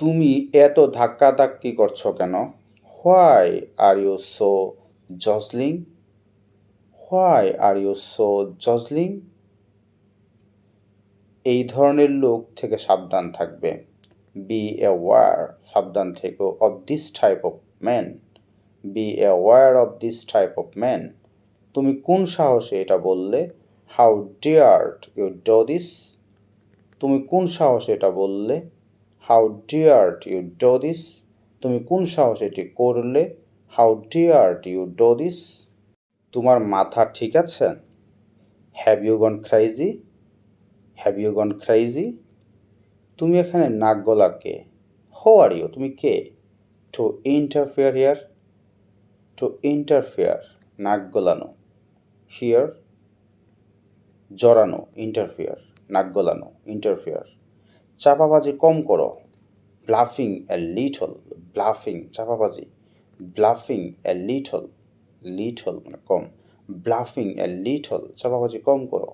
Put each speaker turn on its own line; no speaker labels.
তুমি এত ধাক্কাধাক্কি করছ কেন? Why are you so jostling why are you so jostling এই ধরনের লোক থেকে সাবধান থাকবে। বি অ্যাওয়ার সাবধান থেকো of this type of man be aware of this type of man তুমি কোন সাহসে এটা বললে? How dared you do this তুমি কোন সাহসে এটা বললে? How dared you do this তুমি কোন সাহসে এটি করলে? How dared you do this তোমার মাথা ঠিক আছে? Have you gone crazy have you gone crazy তুমি এখানে নাক গলার কে? হো আর ইউ তুমি কে? To interfere here to interfere নাক গলানো। হিয়ার জড়ানো ইন্টারফেয়ার নাক গলানো ইন্টারফেয়ার চাপাবাজি কম করো। ব্লাফিং এ লিটল ব্লাফিং, চাপাবাজি। ব্লাফিং এ লিটল লিটল মানে কম। ব্লাফিং এ লিটল চাপাবাজি কম করো।